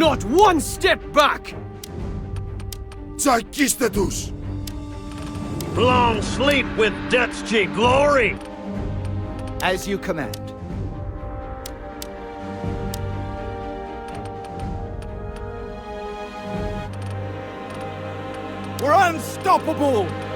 Not one step back! Psychistetus! Long sleep with Dutchie glory! As you command. We're unstoppable!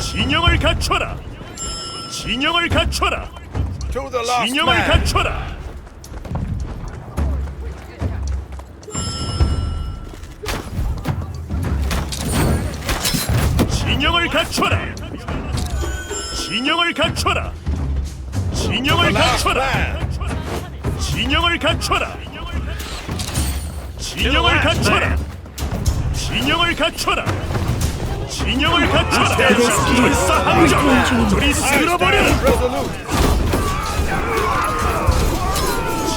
진영을 갖춰라. 진영을 갖춰라. To the last 진영을 man! 갖춰라. 진영을 갖춰라. 진영을 갖춰라. 진영을 갖춰라. 진영을 갖춰라. 진영을 갖춰라. 진영을 갖춰라. 진영을 갖춰라. 불사함정. 둘이 쓸어버려. Resolute!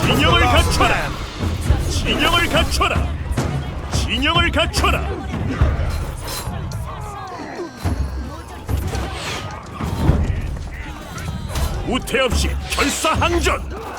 진영을 갖춰라. 진영을 갖춰라. 진영을 갖춰라. 우태 없이 결사항전.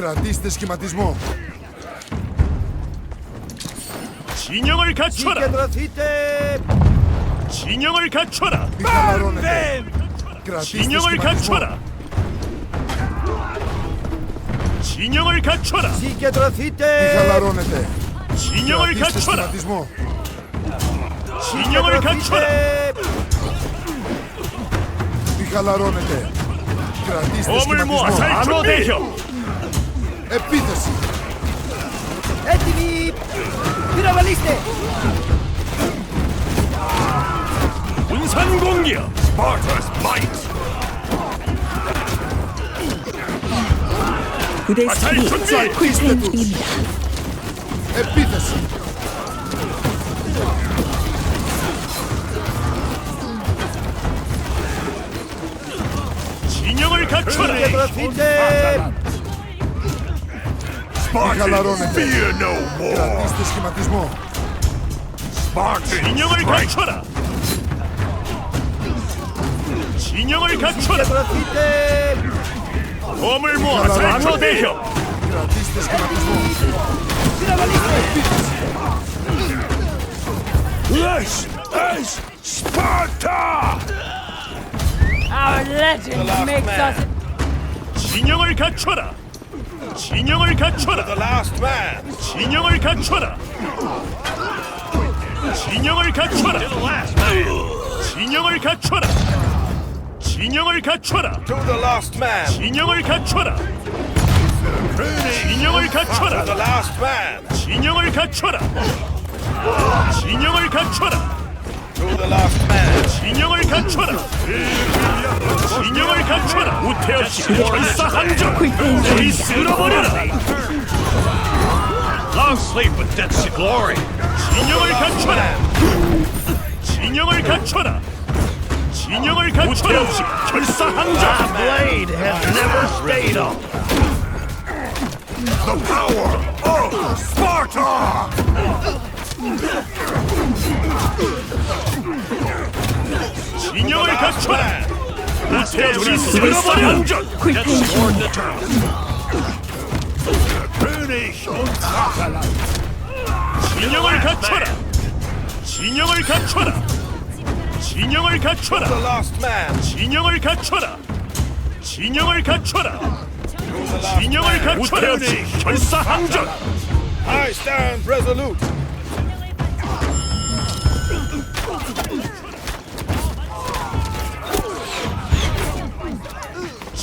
Κρατήστε σχηματισμό. 진영을 갖춰라. Συγκεντρωθείτε! 진영을 갖춰라. Μη χαλαρώνετε. Κρατήστε 진영을 σχηματισμό. 갖춰라. 진영을 갖춰라. Μη Συγκεντρωθείτε! χαλαρώνετε. 진영을 Κρατήστε 갖춰라. σχηματισμό. 진영을 갖춰라. Μη χαλαρώνετε. Κρατήστε 몸을 모아 σχηματισμό. 방어 대결. Επίθεση. Έτοιμοι! Πυροβολήστε! 분산 공격. Sparta's might. 부대 마찰 스킬이 준비! 쿨타임 중입니다. Μη χαλαρώνετε. Κρατήστε σχηματισμό. 진영을 갖춰라. 진영을 갖춰라. Συγκεντρωθείτε! 몸을 모아 방어 대결. Κρατήστε σχηματισμό. Our legend makes us 진영을 갖춰라. 진영을 갖춰라. 진영을 갖춰라. 진영을 갖춰라. 진영을 갖춰라. 진영을 갖춰라. 진영을 갖춰라. 진영을 갖춰라. 진영을 갖춰라. 진영을 갖춰라. The. 진영을 갖춰라. 진영을 갖춰라. 우태 없이 결사항전. 너희 쓸어버려라. Long sleep with death's glory. 진영을 갖춰라. 진영을 갖춰라. 진영을 갖춰라. 우태 없이 결사항전. Blade has never stayed up. 진영을 갖춰라. 쓸어버려라. 쿨타임 중입니다. 진영을 갖춰라. 진영을 갖춰라. 진영을 The 갖춰라. 진영을 갖춰라. 진영을 갖춰라. To the last 진영을 man. 갖춰라. 결사항전. I stand resolute.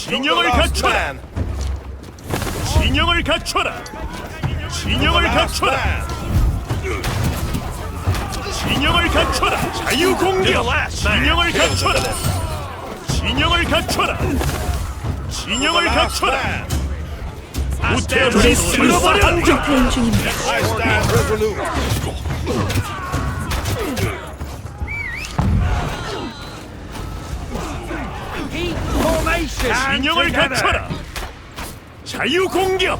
진영을 갖춰라. 진영을 갖춰라. 진영을 갖춰라. 진영을 갖춰라. 자유 공격. 진영을 갖춰라. 진영을 갖춰라. 진영을 갖춰라. man. 우태 없이 쓸어버려라. 쿨타임 중입니다. 진영을 갖춰라. 자유 공격.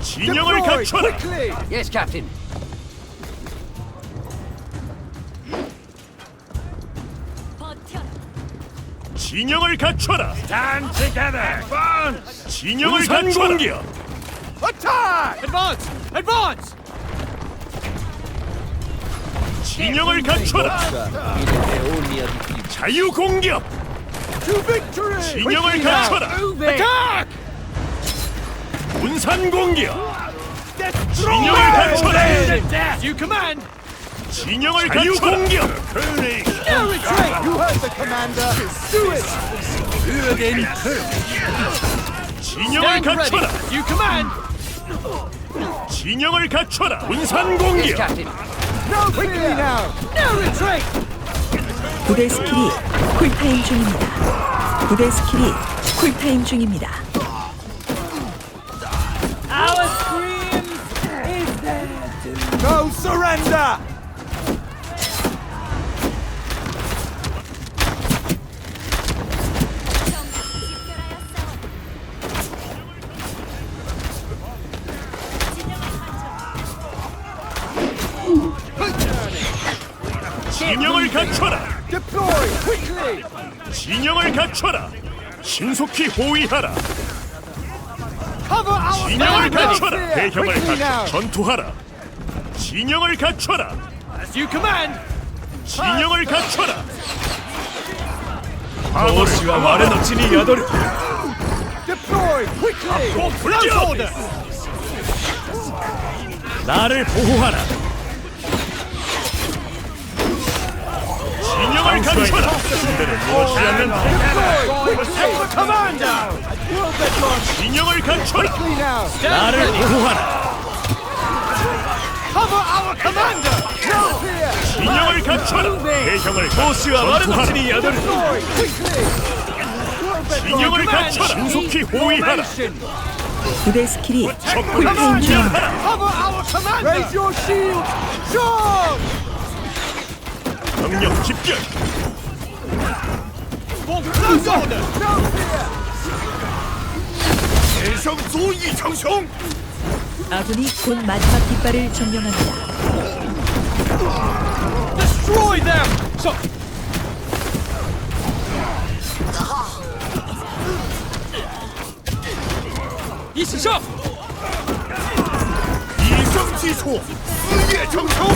진영을 갖춰라. Yes, Captain. 버텨라. 진영을 갖춰라. Stand together. 진영을 갖춰라. 공격. Attack! Advance! Advance! 진영을 갖춰라. 자유 공격. 진영을 갖춰라. Attack! 분산 공격. Destroy! 갖춰라. As you command! 진영을 자유 공격. No retreat! You heard the commander! Do it! 진영을! 갖춰라. As you command! 진영을 갖춰라. 분산 공격. 부대 스킬이 쿨타임 중입니다. 부대 스킬이 쿨타임 중입니다. No surrender. 진영을 갖춰라. 진영을 갖춰라. 신속히 호위하라. 진영을. 갖춰라. 대형을 갖춰. 전투하라. 진영을 갖춰라. 진영을 갖춰라. 보스가 말에 넘치니 order. 나를 보호하라. 진영을 갖춰라. 상대를 무엇이 않는다. 진영을 now. 나를 보호하라. Cover our commander. No fear. 진영을 갖춰라. 대형을 quickly. Will get 진영을. 갖춰라. 신속히 호위하라. 부대 스킬이 쿨타임 commander. Raise your shield. Charge. 명령 집결. 대성 소이 장성. 아군이 곧 마지막 깃발을 점령합니다. Destroy them. So. 이시셔. 이성 지소. 수의 정성.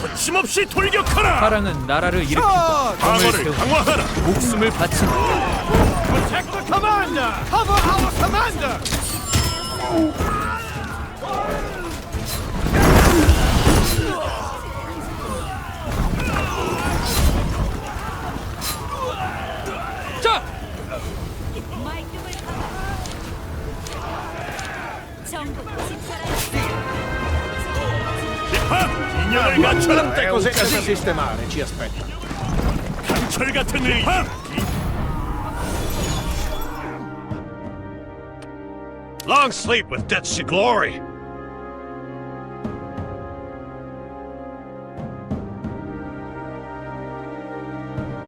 거침없이 돌격하라. 사랑은 나라를 Charge. 방어를 강화하라. 목숨을 바친다. Protect the commander. Cover our commander. 정부 집결하여 집합. 진영을 갖춰라. cose da sistemare ci aspetta. 강철 같은 의합. Long sleep with death's glory.